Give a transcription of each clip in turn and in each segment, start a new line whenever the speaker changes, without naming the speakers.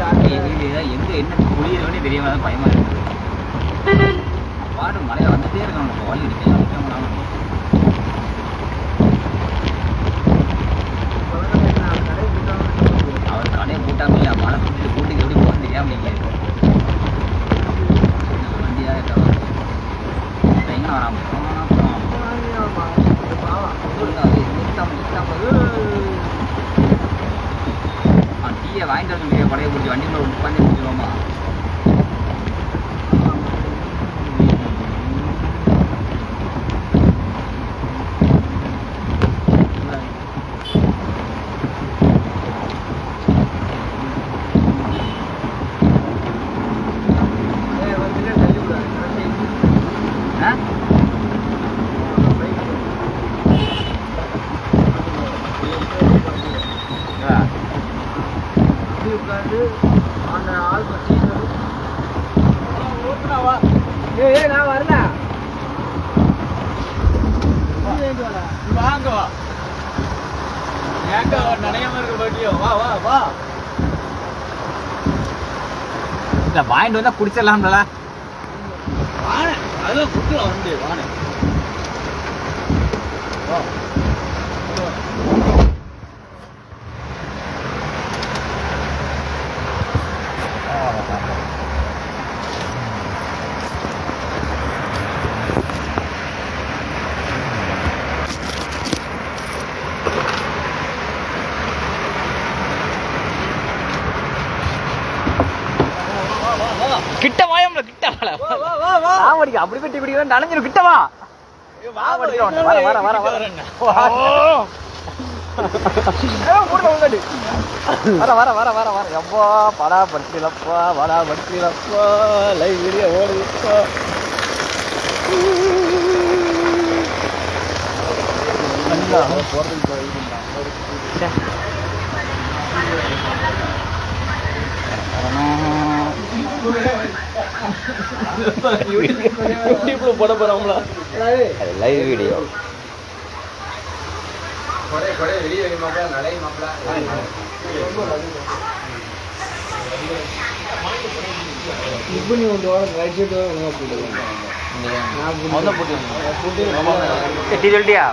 தண்ணி என்ன புரியுதுன்னு தெரியாம பயமா இருக்கு பாடு மழையாக வந்துட்டே இருக்கணும் வழி வாங்கிட்டு வர முடியாது. படையை பிடிச்சி வண்டியில் உட்காந்து பிடிச்சிருவோமா
வாங்க வா. ஏங்க நனையாம இருக்க பாட்டியோ வா வா வா.
இல்ல வாங்கிட்டு வந்தா குடிச்சிடலாம்ல.
வாணே அதுவும் குட்டுலாம் வந்து வாணே
கிட்ட வாயம்ல கிட்ட வாழ
வா வா வா.
ஆமாடிக்கு அப்படி கட்டி குடிக்கிறேன் நனைஞ்சிரும் கிட்ட வா. வர, வர, வர, வர. வர வர வர வர வர. எப்பா படா படுத்திலப்பா படா படுத்திலப்பா லைவ் வீடியோ ஓடுதுப்பா.
யூடியூப்ல போட போறாங்களா அது
லைவ் வீடியோ
இப்போ நீ ಒಂದು ವಾರ ಗ್ರಾಜುಯೇಟ್ ಹೋಗಿ ಹೋಗ್ಬಿಟ್ಟು ನಾನು போட்டு போட்டு டீ சொல்லிட்டியா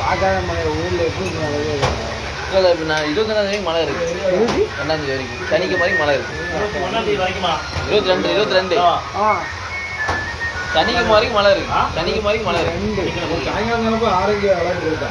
பார்க்காத மழை ஊரில் எப்படி
இல்லை இப்போ நான் இருபத்தொன்னாம் தேதி மழை இருக்கு. ரெண்டாம் தேதி வரைக்கும். சனிக்கு மாதிரி மழை இருக்கு. இருபத்தி ரெண்டு இருபத்தி ரெண்டு.
ஆ.
சனிக்கு மாதிரி மழை இருக்கு. சனிக்கு மாதிரி மழை இருக்கு.
ரெண்டு. சாயங்காலம் ஆரோக்கிய அழகு இருக்கா?